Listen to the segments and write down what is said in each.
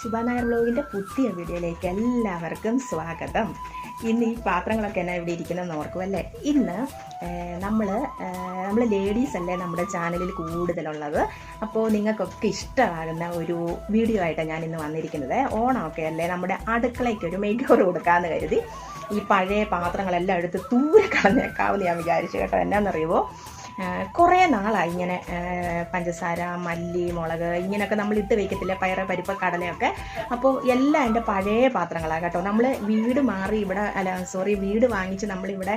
ശുഭനായർ ബ്ലോഗിന്റെ പുതിയ വീഡിയോയിലേക്ക് എല്ലാവർക്കും സ്വാഗതം. ഇന്ന് ഈ പാത്രങ്ങളൊക്കെ എന്നാ ഇവിടെ ഇരിക്കുന്നതെന്ന് ഓർക്കും അല്ലേ ഇന്ന് നമ്മൾ നമ്മൾ ലേഡീസ് അല്ലേ നമ്മുടെ ചാനലിൽ കൂടുതലുള്ളത്. അപ്പോൾ നിങ്ങൾക്കൊക്കെ ഇഷ്ടമാകുന്ന ഒരു വീഡിയോ ആയിട്ടാണ് ഞാൻ ഇന്ന് വന്നിരിക്കുന്നത്. ഓണമൊക്കെ അല്ലേ? നമ്മുടെ അടുക്കളയ്ക്ക് ഒരു മേക്ക് ഓവർ കൊടുക്കാമെന്ന് കരുതി. ഈ പഴയ പാത്രങ്ങളെല്ലാം എടുത്ത് ദൂരെ കളഞ്ഞേക്കാമെന്ന് ഞാൻ വിചാരിച്ചു കേട്ടോ. എന്നാണെന്നറിയുമോ കുറേ നാളായി ഇങ്ങനെ പഞ്ചസാര മല്ലി മുളക് ഇങ്ങനെയൊക്കെ നമ്മൾ ഇട്ട് വയ്ക്കത്തില്ല പയറ് പരിപ്പ് കടലയൊക്കെ. അപ്പോൾ എല്ലാം എന്റെ പഴയ പാത്രങ്ങളാണ് കേട്ടോ. നമ്മൾ വീട് മാറി ഇവിടെ അല്ല സോറി വീട് വാങ്ങിച്ച് നമ്മളിവിടെ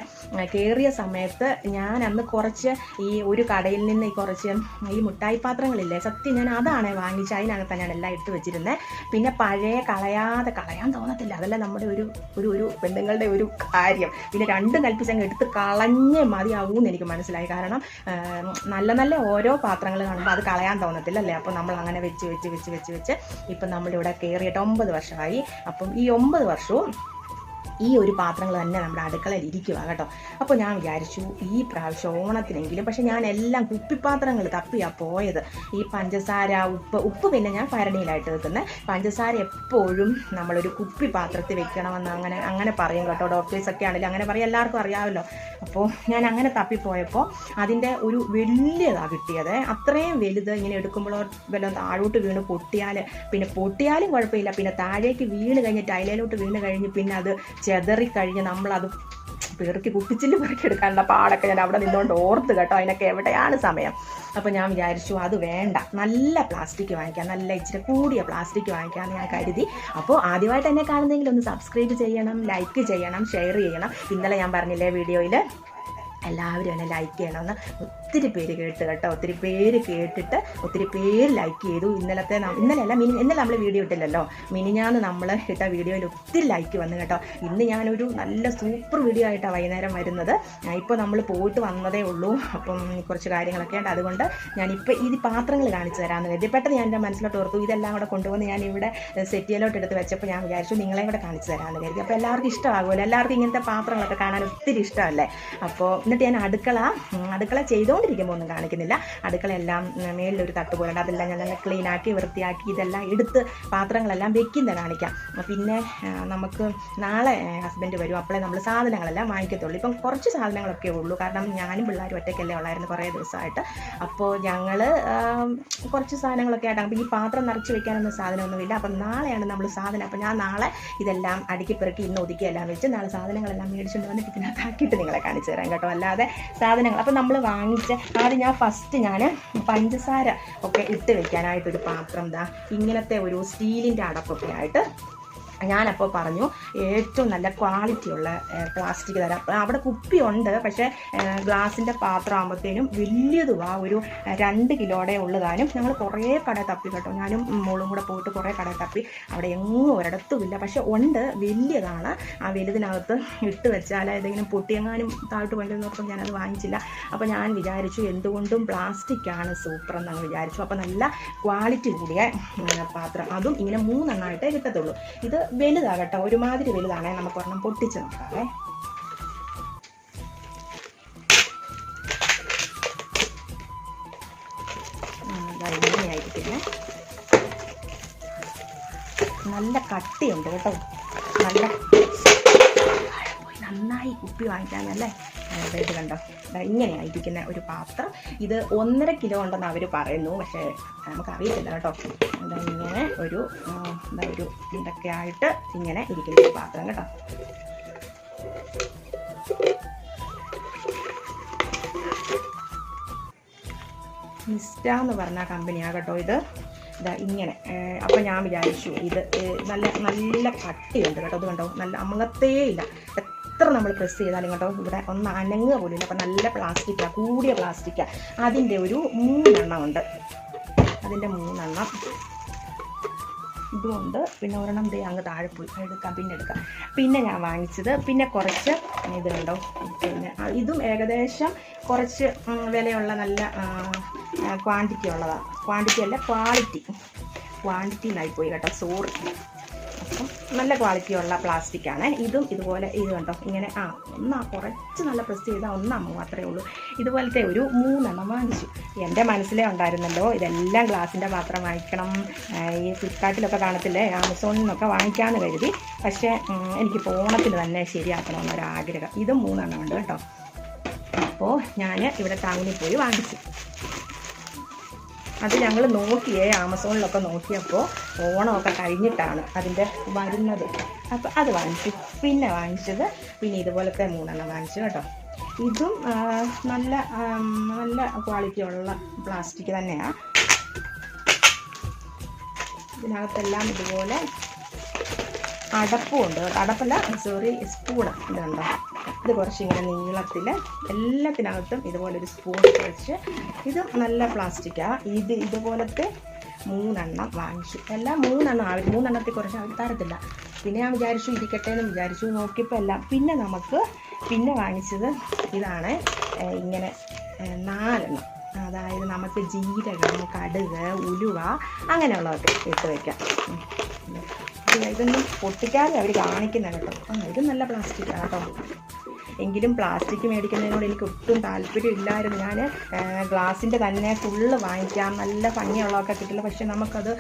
കയറിയ സമയത്ത് ഞാൻ അന്ന് കുറച്ച് ഈ ഒരു കടയിൽ നിന്ന് ഈ കുറച്ച് ഈ മുട്ടായി പാത്രങ്ങളില്ലേ സത്യം ഞാൻ അതാണ് വാങ്ങിച്ച് അതിനകത്ത് തന്നെയാണ് എല്ലാം ഇട്ട് വെച്ചിരുന്നത് പിന്നെ പഴയ കളയാതെ കളയാൻ തോന്നത്തില്ല. അതല്ല നമ്മുടെ ഒരു ഒരു ഒരു പെണ്ണുങ്ങളുടെ ഒരു കാര്യം. പിന്നെ രണ്ടും കൽപ്പിച്ചങ്ങ് എടുത്ത് കളഞ്ഞേ മതിയാവൂന്ന് എനിക്ക് മനസ്സിലായി. കാരണം നല്ല നല്ല ഓരോ പാത്രങ്ങൾ കാണുമ്പോൾ അത് കളയാൻ തോന്നത്തില്ല അല്ലേ അപ്പോൾ നമ്മൾ അങ്ങനെ വെച്ച് വെച്ച് വെച്ച് വെച്ച് വെച്ച് ഇപ്പം നമ്മളിവിടെ കയറിയിട്ട് ഒമ്പത് വർഷമായി. അപ്പം ഈ ഒമ്പത് വർഷവും ഈ ഒരു പാത്രങ്ങൾ തന്നെ നമ്മുടെ അടുക്കളയിൽ ഇരിക്കുക കേട്ടോ. അപ്പോൾ ഞാൻ വിചാരിച്ചു ഈ പ്രാവശ്യം ഓണത്തിനെങ്കിലും പക്ഷെ ഞാൻ എല്ലാം കുപ്പിപ്പാത്രങ്ങൾ തപ്പിയാ പോയത്. ഈ പഞ്ചസാര ഉപ്പ് ഉപ്പ് പിന്നെ ഞാൻ ഭരണിയിലായിട്ട് വെക്കുന്നത് പഞ്ചസാര എപ്പോഴും നമ്മളൊരു കുപ്പി പാത്രത്തിൽ വെക്കണമെന്ന് അങ്ങനെ അങ്ങനെ പറയും കേട്ടോ. ഡോക്ടേഴ്സൊക്കെ ആണെങ്കിലും അങ്ങനെ പറയും. എല്ലാവർക്കും അറിയാമല്ലോ. അപ്പോൾ ഞാൻ അങ്ങനെ തപ്പിപ്പോയപ്പോൾ അതിന്റെ ഒരു വലിയതാണ് കിട്ടിയത്. അത്രയും വലുത് ഇങ്ങനെ എടുക്കുമ്പോഴോ വല്ലതും താഴോട്ട് വീണ് പൊട്ടിയാൽ പിന്നെ പൊട്ടിയാലും കുഴപ്പമില്ല. പിന്നെ താഴേക്ക് വീണ് കഴിഞ്ഞ് ടൈലയിലോട്ട് വീണ് കഴിഞ്ഞ് പിന്നെ അത് ചെതറിക്കഴിഞ്ഞ് നമ്മളത് പെറുക്കി കുപ്പിച്ചിൽ പെറുക്കി എടുക്കാനുള്ള പാടൊക്കെ ഞാൻ അവിടെ നിന്നുകൊണ്ട് ഓർത്ത് കേട്ടോ അതിനൊക്കെ എവിടെയാണ് സമയം. അപ്പോൾ ഞാൻ വിചാരിച്ചു അത് വേണ്ട. നല്ല പ്ലാസ്റ്റിക് വാങ്ങിക്കാം. നല്ല ഇച്ചിരി കൂടിയ പ്ലാസ്റ്റിക് വാങ്ങിക്കാമെന്ന് ഞാൻ കരുതി. അപ്പോൾ ആദ്യമായിട്ട് എന്നെ കാണുന്നെങ്കിൽ ഒന്ന് സബ്സ്ക്രൈബ് ചെയ്യണം ലൈക്ക് ചെയ്യണം ഷെയർ ചെയ്യണം. ഇന്നലെ ഞാൻ പറഞ്ഞില്ലേ വീഡിയോയിൽ എല്ലാവരും എന്നെ ലൈക്ക് ചെയ്യണമെന്ന് ഒത്തിരി പേര് കേട്ട് കേട്ടോ ഒത്തിരി പേര് കേട്ടിട്ട് ഒത്തിരി പേര് ലൈക്ക് ചെയ്തു. ഇന്നലത്തെ ഇന്നലെ ഇന്നലെയല്ല മിനി ഇന്നലെ നമ്മൾ വീഡിയോ ഇട്ടില്ലല്ലോ. മിനിഞ്ഞാന്ന് നമ്മൾ ഇട്ട വീഡിയോയിൽ ഒത്തിരി ലൈക്ക് വന്നു കേട്ടോ. ഇന്ന് ഞാനൊരു നല്ല സൂപ്പർ വീഡിയോ ആയിട്ടാണ് വൈകുന്നേരം വരുന്നത്. ഇപ്പോൾ നമ്മൾ പോയിട്ട് വന്നതേ ഉള്ളൂ. അപ്പം കുറച്ച് കാര്യങ്ങളൊക്കെ ഉണ്ട്. അതുകൊണ്ട് ഞാനിപ്പോൾ ഈ പാത്രങ്ങൾ കാണിച്ചു തരാമെന്ന് കരുതി. പെട്ടെന്ന് ഞാൻ എന്റെ മനസ്സിലോട്ട് ഓർത്തു ഇതെല്ലാം കൂടെ കൊണ്ടുവന്ന് ഞാൻ ഇവിടെ സെറ്റിയിലോട്ട് എടുത്ത് വെച്ചപ്പോൾ ഞാൻ വിചാരിച്ചു നിങ്ങളെയും കൂടെ കാണിച്ചു തരാമെന്ന് കരുതി. അപ്പോൾ എല്ലാവർക്കും ഇഷ്ടമാകുമല്ലോ. എല്ലാവർക്കും ഇങ്ങനത്തെ പാത്രങ്ങളൊക്കെ കാണാൻ ഒത്തിരി ഇഷ്ടമല്ലേ? അപ്പോൾ എന്നിട്ട് ഞാൻ അടുക്കള അടുക്കള അടുക്കള ചെയ്തുകൊണ്ടിരിക്കുമ്പോൾ ഒന്നും കാണിക്കുന്നില്ല. അടുക്കളയെല്ലാം മേളിലൊരു തട്ട് പോലെ ഉണ്ട് അതെല്ലാം ഞാൻ നല്ല ക്ലീൻ ആക്കി വൃത്തിയാക്കി ഇതെല്ലാം എടുത്ത് പാത്രങ്ങളെല്ലാം വെക്കുന്ന കാണിക്കാം. പിന്നെ നമുക്ക് നാളെ ഹസ്ബൻഡ് വരും. അപ്പോഴേ നമ്മൾ സാധനങ്ങളെല്ലാം വാങ്ങിക്കത്തുള്ളൂ. ഇപ്പം കുറച്ച് സാധനങ്ങളൊക്കെ ഉള്ളൂ. കാരണം ഞാനും പിള്ളേരും ഒറ്റയ്ക്കല്ലേ ഉള്ളായിരുന്നു കുറേ ദിവസമായിട്ട്. അപ്പോൾ ഞങ്ങൾ കുറച്ച് സാധനങ്ങളൊക്കെ ആയിട്ടാണ് അപ്പോൾ ഈ പാത്രം നിറച്ച് വെക്കാനൊന്നും സാധനമൊന്നുമില്ല. അപ്പം നാളെയാണ് നമ്മൾ സാധനം. അപ്പം ഞാൻ നാളെ ഇതെല്ലാം അടുക്കി പെറുക്കി ഇന്ന് ഒതുക്കി എല്ലാം വെച്ച് നാളെ സാധനങ്ങളെല്ലാം മേടിച്ചുകൊണ്ട് വന്നിട്ട് ഇതിനകത്താക്കിയിട്ട് നിങ്ങളെ കാണിച്ചു തരാം കേട്ടോ. അല്ലാതെ സാധനങ്ങൾ അപ്പം നമ്മൾ വാങ്ങിച്ച ആദ്യം ഞാൻ ഫസ്റ്റ് ഞാൻ പഞ്ചസാര ഒക്കെ ഇട്ട് വെക്കാനായിട്ടൊരു പാത്രം ദാ ഇങ്ങനത്തെ ഒരു സ്റ്റീലിന്റെ അടപ്പൊക്കെ ആയിട്ട് ഞാനപ്പോൾ പറഞ്ഞു ഏറ്റവും നല്ല ക്വാളിറ്റിയുള്ള പ്ലാസ്റ്റിക് തരാം. അവിടെ കുപ്പിയുണ്ട് പക്ഷേ ഗ്ലാസിന്റെ പാത്രം ആകുമ്പോഴത്തേനും വലിയതുവാ ഒരു രണ്ട് കിലോടെ ഉള്ളതാനും ഞങ്ങൾ കുറേ കട തപ്പി കേട്ടോ. ഞാനും മോളും കൂടെ പോയിട്ട് കുറേ കട തപ്പി. അവിടെ എങ്ങും ഒരിടത്തുമില്ല. പക്ഷേ ഉണ്ട് വലിയതാണ്. ആ വലുതിനകത്ത് ഇട്ട് വെച്ചാൽ ഏതെങ്കിലും പൊട്ടിയെങ്ങാനും താഴോട്ട് നോക്കുമ്പോൾ ഞാനത് വാങ്ങിച്ചില്ല. അപ്പോൾ ഞാൻ വിചാരിച്ചു എന്തുകൊണ്ടും പ്ലാസ്റ്റിക്കാണ് സൂപ്പർ എന്നങ്ങ് വിചാരിച്ചു. അപ്പോൾ നല്ല ക്വാളിറ്റി കൂടിയ പാത്രം. അതും ഇങ്ങനെ മൂന്നെണ്ണമായിട്ടേ കിട്ടത്തുള്ളൂ. ഇത് വലുതാകട്ടോ ഒരുമാതിരി വലുതാണേ നമുക്ക് ഒരെണ്ണം പൊട്ടിച്ച് നോക്കാവേ. ഉം, നല്ല കട്ടിയുണ്ട് കേട്ടോ. നല്ല നന്നായി കുപ്പി വാങ്ങിക്കാമല്ലേ ഇത് കണ്ടോ? ഇങ്ങനെയായിരിക്കുന്ന ഒരു പാത്രം. ഇത് ഒന്നര കിലോ ഉണ്ടെന്ന് അവർ പറയുന്നു. പക്ഷേ നമുക്കറിയത്തില്ല കേട്ടോ. എന്താ ഇങ്ങനെ ഒരു എന്താ ഒരു ഇതൊക്കെ ആയിട്ട് ഇങ്ങനെ ഇരിക്കുന്ന ഒരു പാത്രം കേട്ടോ. മിസ്റ്റ എന്ന് പറഞ്ഞ കമ്പനിയാണ് കേട്ടോ ഇത്. ഇതാ ഇങ്ങനെ അപ്പം ഞാൻ വിചാരിച്ചു ഇത് നല്ല നല്ല കട്ടിയുണ്ട് കേട്ടോ. അത് കണ്ടോ? നല്ല അമങ്ങത്തേ ഇല്ല. എത്ര നമ്മൾ പ്രസ് ചെയ്താലും കേട്ടോ ഇവിടെ ഒന്ന് അനങ്ങുക പോലും ഇല്ല. അപ്പം നല്ല പ്ലാസ്റ്റിക്കാണ് കൂടിയ പ്ലാസ്റ്റിക്കാണ് അതിന്റെ ഒരു മൂന്നെണ്ണം ഉണ്ട്. അതിന്റെ മൂന്നെണ്ണം. ഇതുമുണ്ട് പിന്നെ ഒരെണ്ണം ദേ അങ്ങ് താഴെ പോയി. എടുക്കാം പിന്നെ എടുക്കാം. പിന്നെ ഞാൻ വാങ്ങിച്ചത് പിന്നെ കുറച്ച് ഇത് കണ്ടോ? പിന്നെ ഇതും ഏകദേശം കുറച്ച് വിലയുള്ള നല്ല ക്വാണ്ടിറ്റി ഉള്ളതാണ് ക്വാണ്ടിറ്റി അല്ല ക്വാളിറ്റി ക്വാണ്ടിറ്റി പോയി കേട്ടോ സോറി അപ്പം നല്ല ക്വാളിറ്റിയുള്ള പ്ലാസ്റ്റിക് ആണ്. ഇതും ഇതുപോലെ ഇത് കണ്ടോ? ഇങ്ങനെ ആ ഒന്നാ കുറച്ച് നല്ല പ്രസ് ചെയ്താൽ ഒന്നാമോ മാത്രമേ ഉള്ളൂ. ഇതുപോലത്തെ ഒരു മൂന്നെണ്ണം വാങ്ങിച്ചു. എന്റെ മനസ്സിലേ ഉണ്ടായിരുന്നല്ലോ ഇതെല്ലാം ഗ്ലാസിന്റെ പാത്രം വാങ്ങിക്കണം. ഈ ഫ്ലിപ്കാർട്ടിലൊക്കെ കാണത്തില്ലേ ആമസോണിൽ നിന്നൊക്കെ വാങ്ങിക്കാമെന്ന് കരുതി. പക്ഷേ എനിക്ക് ഓണത്തിന് തന്നെ ശരിയാക്കണമെന്നൊരാഗ്രഹം ഇതും മൂന്നെണ്ണം ഉണ്ട് കേട്ടോ. അപ്പോൾ ഞാൻ ഇവിടെ ടൗണിൽ പോയി വാങ്ങിച്ചു. അത് ഞങ്ങൾ നോക്കിയേ ആമസോണിലൊക്കെ നോക്കിയപ്പോൾ ഓണമൊക്കെ കഴിഞ്ഞിട്ടാണ് അതിന്റെ വരുന്നത്. അപ്പോൾ അത് വാങ്ങിച്ചു. പിന്നെ വാങ്ങിച്ചത് പിന്നെ ഇതുപോലത്തെ മൂന്നെണ്ണം വാങ്ങിച്ചു കേട്ടോ. ഇതും നല്ല നല്ല ക്വാളിറ്റി ഉള്ള പ്ലാസ്റ്റിക് തന്നെയാണ് ഇതിനകത്തെല്ലാം ഇതുപോലെ അടപ്പുണ്ട് അടപ്പല്ല സോറി സ്പൂണ് ഇതുണ്ടോ? ഇത് കുറച്ച് ഇങ്ങനെ നീളത്തിൽ എല്ലാത്തിനകത്തും ഇതുപോലെ ഒരു സ്പൂൺ വെച്ച് ഇത് നല്ല പ്ലാസ്റ്റിക്കാണ് ഇത് ഇതുപോലത്തെ മൂന്നെണ്ണം വാങ്ങിച്ചു. എല്ലാം മൂന്നെണ്ണം ആവും മൂന്നെണ്ണത്തിൽ കുറച്ച് അവർ തരത്തില്ല. പിന്നെ ഞാൻ വിചാരിച്ചു ഇരിക്കട്ടെ എന്ന് വിചാരിച്ചു നോക്കിയപ്പോൾ എല്ലാം. പിന്നെ നമുക്ക് പിന്നെ വാങ്ങിച്ചത് ഇതാണ് ഇങ്ങനെ നാലെണ്ണം. അതായത് നമുക്ക് ജീരകം കടുക് ഉലുവ അങ്ങനെയുള്ളതൊക്കെ ഇട്ട് വയ്ക്കാം ഇത് ഇതൊന്നും പൊട്ടിക്കാതെ അവർ കാണിക്കുന്ന കേട്ടോ. ആ ഇത് നല്ല പ്ലാസ്റ്റിക്കാണ് കേട്ടോ. എങ്കിലും പ്ലാസ്റ്റിക് മേടിക്കുന്നതിനോട് എനിക്ക് ഒട്ടും താല്പര്യം ഇല്ലായിരുന്നു ഞാൻ ഗ്ലാസിന്റെ തന്നെ ഫുള്ള് വാങ്ങിക്കാം. നല്ല ഭംഗിയുള്ളതൊക്കെ കിട്ടില്ല. പക്ഷെ നമുക്കത്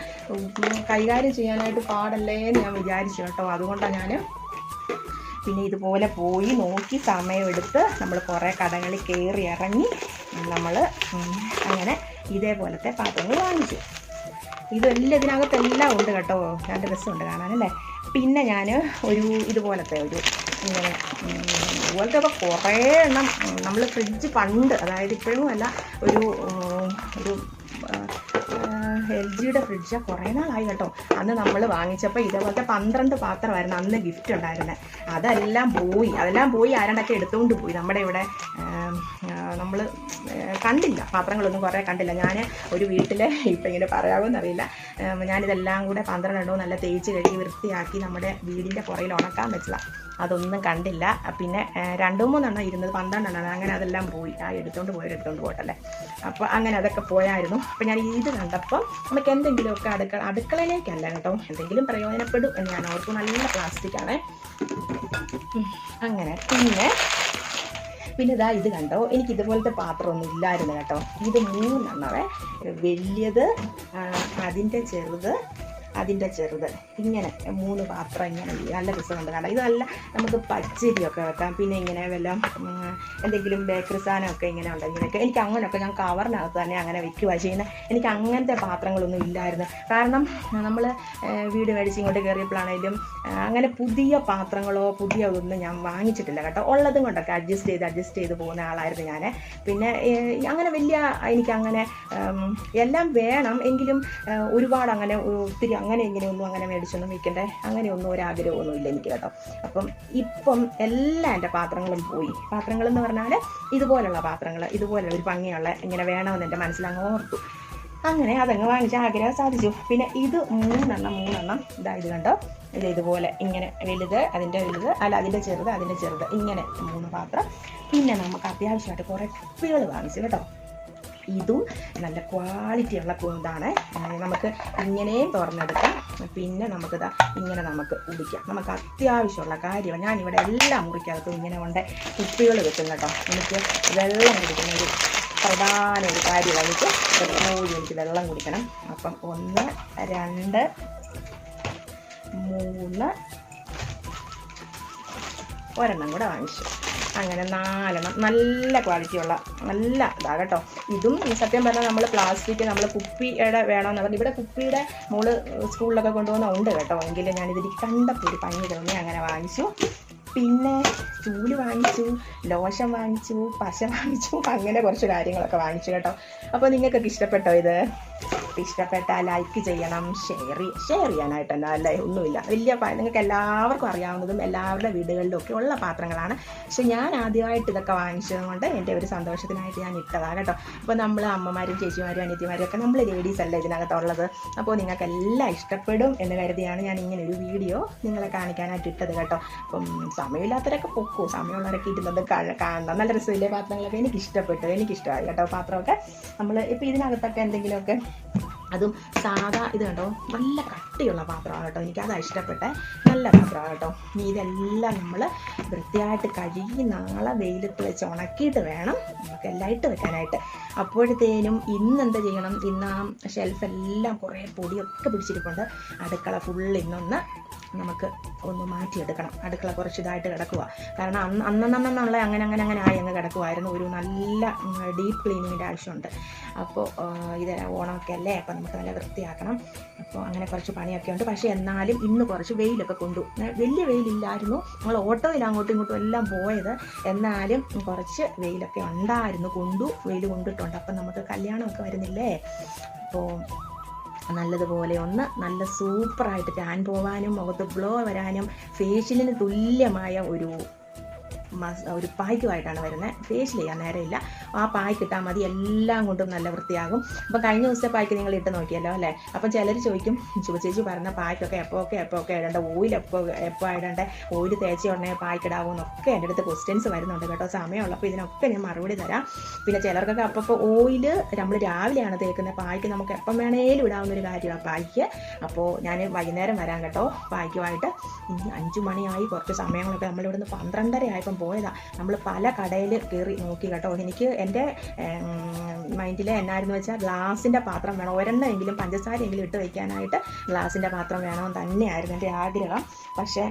കൈകാര്യം ചെയ്യാനായിട്ട് പാടല്ലേ എന്ന് ഞാൻ വിചാരിച്ചു കേട്ടോ. അതുകൊണ്ടാണ് ഞാൻ പിന്നെ ഇതുപോലെ പോയി നോക്കി സമയമെടുത്ത് നമ്മൾ കുറേ കടകളിൽ കയറി ഇറങ്ങി നമ്മൾ അങ്ങനെ ഇതേപോലത്തെ പാത്രങ്ങൾ വാങ്ങിച്ചു. ഇതെല്ലാം ഇതിനകത്തെല്ലാം ഉണ്ട് കേട്ടോ. രണ്ട് രസമുണ്ട് കാണാനല്ലേ പിന്നെ ഞാൻ ഒരു ഇതുപോലത്തെ ഒരു ഇങ്ങനെ ഇതുപോലത്തെ ഒക്കെ കുറേ എണ്ണം നമ്മൾ ഫ്രിഡ്ജ് പണ്ട് അതായത് ഇപ്പോഴും അല്ല ഒരു ഒരു എൽ ജിയുടെ ഫ്രിഡ്ജ് കുറേ നാളായി കേട്ടോ. അന്ന് നമ്മൾ വാങ്ങിച്ചപ്പോൾ ഇതേപോലത്തെ പന്ത്രണ്ട് പാത്രമായിരുന്നു അന്ന് ഗിഫ്റ്റ് ഉണ്ടായിരുന്നത് അതെല്ലാം പോയി അതെല്ലാം പോയി ആരണ്ടൊക്കെ എടുത്തുകൊണ്ട് പോയി. നമ്മുടെ ഇവിടെ നമ്മൾ കണ്ടില്ല. പാത്രങ്ങളൊന്നും കുറേ കണ്ടില്ല. ഞാൻ ഒരു വീട്ടിൽ ഇപ്പം ഇങ്ങനെ പറയാമെന്നറിയില്ല ഞാനിതെല്ലാം കൂടെ പന്ത്രണ്ടെണ്ണവും നല്ല തേച്ച് കഴുകി വൃത്തിയാക്കി നമ്മുടെ വീടിന്റെ പുറയിൽ ഉണക്കാൻ വെച്ചതാണ് അതൊന്നും കണ്ടില്ല. പിന്നെ രണ്ടു മൂന്നെണ്ണം ഇരുന്നത് പന്ത്രണ്ടെണ്ണം അങ്ങനെ അതെല്ലാം പോയി. ആ എടുത്തുകൊണ്ട് പോയി എടുത്തുകൊണ്ട് പോട്ടല്ലേ അപ്പോൾ അങ്ങനെ അതൊക്കെ പോയായിരുന്നു. അപ്പോൾ ഞാൻ ഇത് കണ്ടപ്പോൾ നമുക്ക് എന്തെങ്കിലുമൊക്കെ അടുക്കള അടുക്കളയിലേക്കല്ല കേട്ടോ. എന്തെങ്കിലും പ്രയോജനപ്പെടും എന്ന് ഞാൻ ഓർക്കും നല്ല പ്ലാസ്റ്റിക്കാണ് അങ്ങനെ. പിന്നെ പിന്നെ ഇതാ ഇത് കണ്ടോ? എനിക്ക് ഇതുപോലത്തെ പാത്രമൊന്നും ഇല്ലായിരുന്നു കേട്ടോ. ഇത് മൂന്നെണ്ണവേ. വലിയത് അതിന്റെ ചെറുത് അതിന്റെ ചെറുത് ഇങ്ങനെ മൂന്ന് പാത്രം ഇങ്ങനെ നല്ല രസമുണ്ട് കാണാം ഇത് നല്ല നമുക്ക് പച്ചരിയൊക്കെ വെക്കാം. പിന്നെ ഇങ്ങനെ വല്ല എന്തെങ്കിലും ബേക്കറി സാധനമൊക്കെ ഇങ്ങനെ ഉണ്ടെങ്കിലൊക്കെ എനിക്ക് അങ്ങനെയൊക്കെ ഞാൻ കവറിനകത്ത് തന്നെ അങ്ങനെ വെക്കുക ചെയ്യുന്നത് എനിക്ക് അങ്ങനത്തെ പാത്രങ്ങളൊന്നും ഇല്ലായിരുന്നു. കാരണം നമ്മൾ വീട് മേടിച്ച് ഇങ്ങോട്ട് കയറിയപ്പോഴാണേലും അങ്ങനെ പുതിയ പാത്രങ്ങളോ പുതിയ ഒന്നും ഞാൻ വാങ്ങിച്ചിട്ടില്ല കേട്ടോ. ഉള്ളതും കൊണ്ടൊക്കെ അഡ്ജസ്റ്റ് ചെയ്ത് അഡ്ജസ്റ്റ് ചെയ്ത് പോകുന്ന ആളായിരുന്നു ഞാൻ പിന്നെ അങ്ങനെ വലിയ എനിക്ക് അങ്ങനെ എല്ലാം വേണം. എങ്കിലും ഒരുപാട് അങ്ങനെ ഒത്തിരി അങ്ങനെ ഇങ്ങനെയൊന്നും അങ്ങനെ മേടിച്ചൊന്നും വിൽക്കണ്ടേ? അങ്ങനെയൊന്നും ഒരാഗ്രഹമൊന്നും ഇല്ല എനിക്ക് കേട്ടോ. അപ്പം ഇപ്പം എല്ലാ എന്റെ പാത്രങ്ങളും പോയി. പാത്രങ്ങൾ എന്ന് പറഞ്ഞാൽ ഇതുപോലുള്ള പാത്രങ്ങൾ ഇതുപോലെ ഒരു ഭംഗിയുള്ള ഇങ്ങനെ വേണമെന്ന് എന്റെ മനസ്സിലങ്ങ് ഓർത്തു. അങ്ങനെ അതങ്ങ് വാങ്ങിച്ച ആഗ്രഹം സാധിച്ചു. പിന്നെ ഇത് മൂന്നെണ്ണം മൂന്നെണ്ണം. ഇതാ ഇത് കണ്ടോ? ഇത് ഇതുപോലെ ഇങ്ങനെ വലുത് അതിന്റെ വലുത് അല്ല അതിന്റെ ചെറുത് അതിന്റെ ചെറുത്. ഇങ്ങനെ മൂന്ന് പാത്രം. പിന്നെ നമുക്ക് അത്യാവശ്യമായിട്ട് കുറേ കുപ്പികൾ വാങ്ങിച്ചു കേട്ടോ. ഇതും നല്ല ക്വാളിറ്റി ഉള്ള ഇതാണ്. നമുക്ക് ഇങ്ങനെയും തുറന്നെടുക്കാം. പിന്നെ നമുക്കിതാ ഇങ്ങനെ നമുക്ക് ഉടിക്കാം. നമുക്ക് അത്യാവശ്യമുള്ള കാര്യമാണ്. ഞാനിവിടെ എല്ലാം മുറിക്കകത്തും ഇങ്ങനെ കൊണ്ട് കുപ്പികൾ വെക്കും കേട്ടോ എനിക്ക് വെള്ളം കുടിക്കുന്ന ഒരു പ്രധാന ഒരു കാര്യമാണ്. എനിക്ക് എപ്പോഴും എനിക്ക് വെള്ളം കുടിക്കണം. അപ്പം ഒന്ന് രണ്ട് മൂന്ന് ഒരെണ്ണം കൂടെ വാങ്ങിച്ചു. അങ്ങനെ നാലെണ്ണം. നല്ല ക്വാളിറ്റിയുള്ള നല്ല ഇതാ കേട്ടോ. ഇതും സത്യം പറഞ്ഞാൽ നമ്മൾ പ്ലാസ്റ്റിക് നമ്മൾ കുപ്പിയുടെ വേണമെന്ന് പറഞ്ഞു ഇവിടെ കുപ്പിയുടെ മോൾ സ്കൂളിലൊക്കെ കൊണ്ടുപോകുന്ന ഉണ്ട് കേട്ടോ. എങ്കിലും ഞാനിതിൽ കണ്ടപ്പോൾ ഒരു പഞ്ഞി തോന്നി. അങ്ങനെ വാങ്ങിച്ചു. പിന്നെ ചൂൽ വാങ്ങിച്ചു ലോഷൻ വാങ്ങിച്ചു പശ വാങ്ങിച്ചു അങ്ങനെ കുറച്ച് കാര്യങ്ങളൊക്കെ വാങ്ങിച്ചു കേട്ടോ. അപ്പോൾ നിങ്ങൾക്കൊക്കെ ഇഷ്ടപ്പെട്ടോ ഇത്? ഇഷ്ടപ്പെട്ടാൽ ലൈക്ക് ചെയ്യണം ഷെയർ ഷെയർ ചെയ്യാനായിട്ട് എന്നാ അല്ലേ? ഒന്നുമില്ല. വലിയ നിങ്ങൾക്ക് എല്ലാവർക്കും അറിയാവുന്നതും എല്ലാവരുടെ വീടുകളിലും ഒക്കെ ഉള്ള പാത്രങ്ങളാണ്. പക്ഷെ ഞാൻ ആദ്യമായിട്ട് ഇതൊക്കെ വാങ്ങിച്ചത് കൊണ്ട് എന്റെ ഒരു സന്തോഷത്തിനായിട്ട് ഞാൻ ഇട്ടതാണ് കേട്ടോ. അപ്പോൾ നമ്മൾ അമ്മമാരും ചേച്ചിമാരും അനിയത്തിമാരും ഒക്കെ നമ്മൾ ലേഡീസ് അല്ലേ ഇതിനകത്തുള്ളത്? അപ്പോൾ നിങ്ങൾക്ക് എല്ലാം ഇഷ്ടപ്പെടും എന്ന് കരുതിയാണ് ഞാൻ ഇങ്ങനെ ഒരു വീഡിയോ നിങ്ങളെ കാണിക്കാനായിട്ട് ഇട്ടത് കേട്ടോ. അപ്പം സമയമില്ലാത്തവരൊക്കെ പൊക്കും? സമയമുള്ളവരൊക്കെ ഇരുന്നത് കാണണം. നല്ല രസമില്ലേ പാത്രങ്ങളൊക്കെ? എനിക്ക് ഇഷ്ടപ്പെട്ടു എനിക്ക് ഇഷ്ടമായി കേട്ടോ പാത്രമൊക്കെ. നമ്മൾ ഇപ്പോൾ ഇതിനകത്തൊക്കെ എന്തെങ്കിലുമൊക്കെ അതും സാധാ ഇത് കണ്ടോ? നല്ല കട്ടിയുള്ള പാത്രമാണ് കേട്ടോ. എനിക്കതാ ഇഷ്ടപ്പെട്ട. നല്ല പാത്രമാണ് കേട്ടോ. ഇനി ഇതെല്ലാം നമ്മൾ വൃത്തിയായിട്ട് കഴുകി നാളെ വെയിലത്ത് വെച്ച് ഉണക്കിയിട്ട് വേണം നമുക്ക് ഇട്ട് വെക്കാനായിട്ട്. അപ്പോഴത്തേനും ഇന്ന് എന്ത് ചെയ്യണം? ഇന്ന് ആ ഷെൽഫെല്ലാം കുറേ പൊടിയൊക്കെ പിടിച്ചിരിപ്പുണ്ട്. അടുക്കള ഫുള്ള് ഇന്നൊന്ന് നമുക്ക് ഒന്ന് മാറ്റിയെടുക്കണം. അടുക്കള കുറച്ച് ഇതായിട്ട് കിടക്കുക കാരണം അന്ന് അന്നന്നന്നുള്ള അങ്ങനെ അങ്ങനെ അങ്ങനെ ആയി അങ്ങ് കിടക്കുമായിരുന്നു ഒരു നല്ല ഡീപ്പ് ക്ലീനിങ്ങിന്റെ ആവശ്യമുണ്ട്. അപ്പോൾ ഇത് ഓണമൊക്കെ അല്ലേ അപ്പോൾ നമുക്ക് നല്ല വൃത്തിയാക്കണം. അപ്പോൾ അങ്ങനെ കുറച്ച് പണിയൊക്കെ ഉണ്ട്. പക്ഷേ എന്നാലും ഇന്ന് കുറച്ച് വെയിലൊക്കെ കൊണ്ടു. വലിയ വെയിലില്ലായിരുന്നു. നമ്മൾ ഓട്ടോയിൽ അങ്ങോട്ടും ഇങ്ങോട്ടും എല്ലാം പോയത്. എന്നാലും കുറച്ച് വെയിലൊക്കെ ഉണ്ടായിരുന്നു. കൊണ്ടു വെയിൽ കൊണ്ടിട്ടുണ്ട്. അപ്പം നമുക്ക് കല്യാണമൊക്കെ വരുന്നില്ലേ? അപ്പോൾ നല്ലതുപോലെ ഒന്ന് നല്ല സൂപ്പറായിട്ട് ടാൻ പോവാനും മുഖത്ത് ഗ്ലോ വരാനും ഫേഷ്യലിന് തുല്യമായ ഒരു ഒരു പായ്ക്കുമായിട്ടാണ് വരുന്നത് ഫേഷ്യൽ ചെയ്യാൻ നേരമില്ല ആ പായ്ക്ക് ഇട്ടാൽ മതി. എല്ലാം കൊണ്ടും നല്ല വൃത്തിയാകും. അപ്പോൾ കഴിഞ്ഞ ദിവസത്തെ പായ്ക്ക് നിങ്ങൾ ഇട്ട് നോക്കിയല്ലോ അല്ലേ? അപ്പം ചിലർ ചോദിക്കും ശുഭ ചേച്ചി പറഞ്ഞ പായ്ക്കൊക്കെ എപ്പോൾ ഒക്കെ ഇടേണ്ട? ഓയിൽ എപ്പോൾ എപ്പോൾ ഇടേണ്ട? ഓയിൽ തേച്ച ഉടനെ ഇടാവും എന്നൊക്കെ എന്റെ അടുത്ത് ക്വസ്റ്റ്യൻസ് വരുന്നുണ്ട് കേട്ടോ. സമയമുള്ളപ്പോൾ ഇതിനൊക്കെ ഞാൻ മറുപടി തരാം. പിന്നെ ചിലർക്കൊക്കെ അപ്പോൾ ഓയിൽ നമ്മൾ രാവിലെയാണ് തേക്കുന്ന പായ്ക്ക് നമുക്ക് എപ്പം വേണേലും ഇടാവുന്ന ഒരു കാര്യമാണ് പായ്ക്ക്. അപ്പോൾ ഞാൻ വൈകുന്നേരം വരാം കേട്ടോ. പായ്ക്കുമായിട്ട്. അഞ്ചു മണിയായി കുറച്ച് സമയങ്ങളൊക്കെ നമ്മളിവിടുന്ന് പന്ത്രണ്ടര ആയപ്പം പോയതാ. നമ്മൾ പല കടയിൽ കയറി നോക്കി കേട്ടോ എനിക്ക് എന്റെ മൈൻഡിൽ എന്നായിരുന്നു വെച്ചാൽ ഗ്ലാസിന്റെ പാത്രം വേണം. ഒരെണ്ണമെങ്കിലും പഞ്ചസാരയെങ്കിലും ഇട്ട് വയ്ക്കാനായിട്ട് ഗ്ലാസിന്റെ പാത്രം വേണമെന്ന് തന്നെയായിരുന്നു എന്റെ ആഗ്രഹം. പക്ഷേ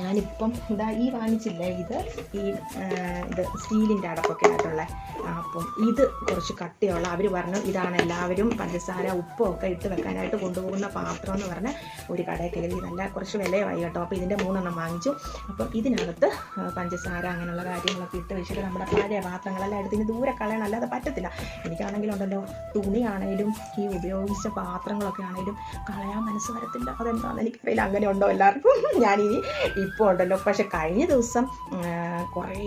ഞാനിപ്പം ഇതാ ഈ വാങ്ങിച്ചില്ലേ ഇത്? ഈ ഇത് സ്റ്റീലിന്റെ അടപ്പൊക്കെ ആയിട്ടുള്ള അപ്പം ഇത് കുറച്ച് കട്ടിയുള്ള അവർ പറഞ്ഞു ഇതാണ് എല്ലാവരും പഞ്ചസാര ഉപ്പും ഒക്കെ ഇട്ട് വെക്കാനായിട്ട് കൊണ്ടുപോകുന്ന പാത്രം എന്ന് പറഞ്ഞ ഒരു കടയിൽ കയറി. നല്ല കുറച്ച് വിലയായി കേട്ടോ. അപ്പോൾ ഇതിന്റെ മൂന്നെണ്ണം വാങ്ങിച്ചു. അപ്പം ഇതിനകത്ത് പഞ്ചസാര അങ്ങനെയുള്ള കാര്യങ്ങളൊക്കെ ഇട്ട് വെച്ചിട്ട് നമ്മുടെ പഴയ പാത്രങ്ങളെല്ലാം എടുത്ത് ഇനി ദൂരെ കളയണം. അല്ലാതെ പറ്റത്തില്ല. എനിക്കാണെങ്കിലുണ്ടല്ലോ തുണിയാണേലും ഈ ഉപയോഗിച്ച പാത്രങ്ങളൊക്കെ ആണെങ്കിലും കളയാൻ മനസ്സ് വരത്തില്ല. അതെന്താണെന്ന് എനിക്കറിയില്ല. അങ്ങനെ ഉണ്ടോ എല്ലാവർക്കും? ഞാനിനി ഇപ്പോൾ ഉണ്ടല്ലോ. പക്ഷെ കഴിഞ്ഞ ദിവസം കുറേ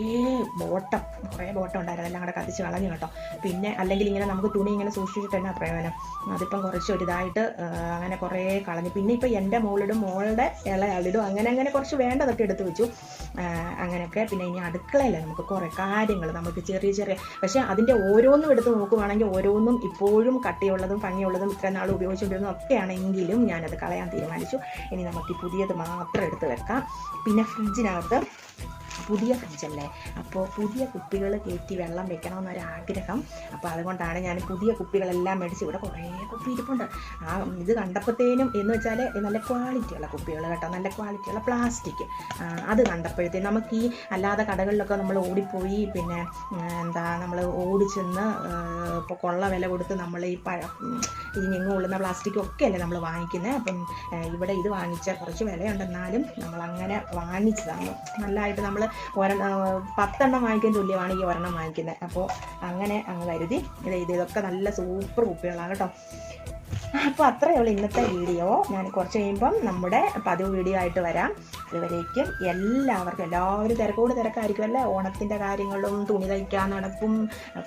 ബോട്ടം കുറേ ബോട്ടം ഉണ്ടായിരുന്നു. എല്ലാം കൂടെ കത്തിച്ച് കളഞ്ഞു കേട്ടോ. പിന്നെ അല്ലെങ്കിൽ ഇങ്ങനെ നമുക്ക് തുണി ഇങ്ങനെ സൂക്ഷിച്ചിട്ട് തന്നെ പ്രയോജനം അതിപ്പം കുറച്ച് ഒരിതായിട്ട് അങ്ങനെ കുറേ കളഞ്ഞു. പിന്നെ ഇപ്പം എന്റെ മോളിടും മോളുടെ ഇളയാളിടും അങ്ങനെ അങ്ങനെ കുറച്ച് വേണ്ടതൊക്കെ എടുത്ത് വെച്ചു. അങ്ങനെയൊക്കെ. പിന്നെ ഇനി അടുക്കളയില്ല നമുക്ക് കുറേ കാര്യങ്ങൾ നമുക്ക് ചെറിയ ചെറിയ പക്ഷേ അതിന്റെ ഓരോന്നും എടുത്ത് നോക്കുവാണെങ്കിൽ ഓരോന്നും ഇപ്പോഴും കട്ടിയുള്ളതും ഭംഗിയുള്ളതും ഇത്ര നാൾ ഉപയോഗിച്ചുകൊണ്ടിരുന്നതും ഒക്കെ ആണെങ്കിലും ഞാനത് കളയാൻ തീരുമാനിച്ചു. ഇനി നമുക്ക് പുതിയത് മാത്രം എടുത്ത് വെക്കാം. പിന്നെ ഫ്രിഡ്ജിനകത്ത് പുതിയ ഫ്രിഡ്ജല്ലേ അപ്പോൾ പുതിയ കുപ്പികൾ കയറ്റി വെള്ളം വെക്കണമെന്നൊരാഗ്രഹം. അപ്പോൾ അതുകൊണ്ടാണ് ഞാൻ പുതിയ കുപ്പികളെല്ലാം മേടിച്ച് ഇവിടെ കുറേ കുപ്പി ഇരിപ്പുണ്ട്. ആ ഇത് കണ്ടപ്പോഴത്തേനും എന്ന് വെച്ചാൽ നല്ല ക്വാളിറ്റിയുള്ള കുപ്പികൾ കേട്ടോ. നല്ല ക്വാളിറ്റിയുള്ള പ്ലാസ്റ്റിക്. അത് കണ്ടപ്പോഴത്തേനും നമുക്ക് ഈ അല്ലാതെ കടകളിലൊക്കെ നമ്മൾ ഓടിപ്പോയി പിന്നെ എന്താ നമ്മൾ ഓടിച്ചെന്ന് ഇപ്പോൾ കൊള്ള വില കൊടുത്ത് നമ്മൾ ഈ പഴ ഈ ഞെങ്ങ് കൊള്ളുന്ന പ്ലാസ്റ്റിക് ഒക്കെ അല്ലേ നമ്മൾ വാങ്ങിക്കുന്നത് അപ്പം ഇവിടെ ഇത് വാങ്ങിച്ച കുറച്ച് വിലയുണ്ടെന്നാലും നമ്മൾ അങ്ങനെ വാങ്ങിച്ചതാണ്. നല്ലതായിട്ട് നമ്മൾ ഒരെണ്ണം പത്തെണ്ണം വാങ്ങിക്കാൻ തുല്യമാണ് ഈ ഒരെണ്ണം വാങ്ങിക്കുന്നത്. അപ്പോൾ അങ്ങനെ അങ്ങ് കരുതി. ഇത് ഇതൊക്കെ നല്ല സൂപ്പർ കുപ്പികളാണ് കേട്ടോ. അപ്പോൾ അത്രയേ ഉള്ളൂ ഇന്നത്തെ വീഡിയോ. ഞാൻ കുറച്ച് കഴിയുമ്പം നമ്മുടെ പതിവ് വീഡിയോ ആയിട്ട് വരാം. അതുവരേക്കും എല്ലാവർക്കും എല്ലാവരും തിരക്കോട് തിരക്കായിരിക്കും അല്ലേ? ഓണത്തിന്റെ കാര്യങ്ങളും തുണി തയ്ക്കാൻ നടക്കും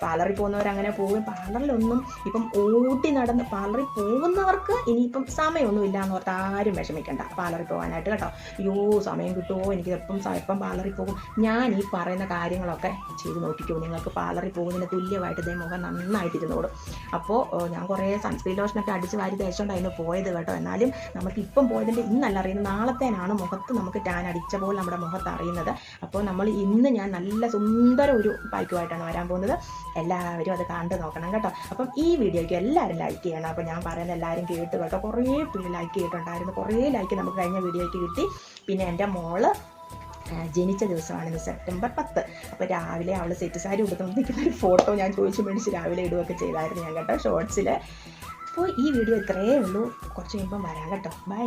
പാർലറിൽ പോകുന്നവരങ്ങനെ പോകും. പാർലറിലൊന്നും ഇപ്പം ഓടി നടന്ന് പാർലറിൽ പോകുന്നവർക്ക് ഇനിയിപ്പം സമയമൊന്നും ഇല്ല എന്ന് ഓർത്ത് ആരും വിഷമിക്കണ്ട. പാർലറിൽ പോകാനായിട്ട് കേട്ടോ. അയ്യോ സമയം കിട്ടുമോ എനിക്ക് എപ്പം ഇപ്പം പാർലറിൽ പോകും? ഞാൻ ഈ പറയുന്ന കാര്യങ്ങളൊക്കെ ചെയ്ത് നോക്കിക്കോ. നിങ്ങൾക്ക് പാർലറിൽ പോകുന്നതിന് തുല്യമായിട്ട് ഇതേ മുഖം നന്നായിട്ട് ഇരുന്നോടും അപ്പോൾ ഞാൻ കുറേ സൺസ്ക്രീൻ ലോഷനൊക്കെ അടിച്ച് വാരി തേച്ചുകൊണ്ടായിരുന്നു പോയത് കേട്ടോ. എന്നാലും നമുക്ക് ഇപ്പം പോയതിന്റെ ഇന്നല്ല അറിയുന്നത് നാളത്തേനാണ് മുഖത്ത് നമുക്ക് ടാൻ അടിച്ച പോലെ നമ്മുടെ മുഖത്ത് അറിയുന്നത്. അപ്പോൾ നമ്മൾ ഇന്ന് ഞാൻ നല്ല സുന്ദര ഒരു പായ്ക്കുമായിട്ടാണ് വരാൻ പോകുന്നത്. എല്ലാവരും അത് കണ്ടു നോക്കണം കേട്ടോ. അപ്പം ഈ വീഡിയോയ്ക്ക് എല്ലാവരും ലൈക്ക് ചെയ്യണം. അപ്പോൾ ഞാൻ പറയുന്ന എല്ലാവരും കേട്ട് കേട്ടോ. കുറേ പേര് ലൈക്ക് ചെയ്തിട്ടുണ്ടായിരുന്നു. കുറേ ലൈക്ക് നമുക്ക് കഴിഞ്ഞ വീഡിയോയ്ക്ക് കിട്ടി. പിന്നെ എന്റെ മോൾ ജനിച്ച ദിവസമാണ് സെപ്റ്റംബർ പത്ത്. അപ്പോൾ രാവിലെ അവൾ സെറ്റ് സാരി കൊടുത്തുകൊണ്ടിരിക്കുന്ന ഒരു ഫോട്ടോ ഞാൻ ചോദിച്ചു മേടിച്ച് രാവിലെ ഇടുകയൊക്കെ ചെയ്തായിരുന്നു ഞാൻ കേട്ടോ. ഷോർട്സിൽ അപ്പോൾ ഈ വീഡിയോ ഇത്രയേ ഉള്ളൂ. കുറച്ച് കഴിയുമ്പം വരാം കേട്ടോ. ബൈ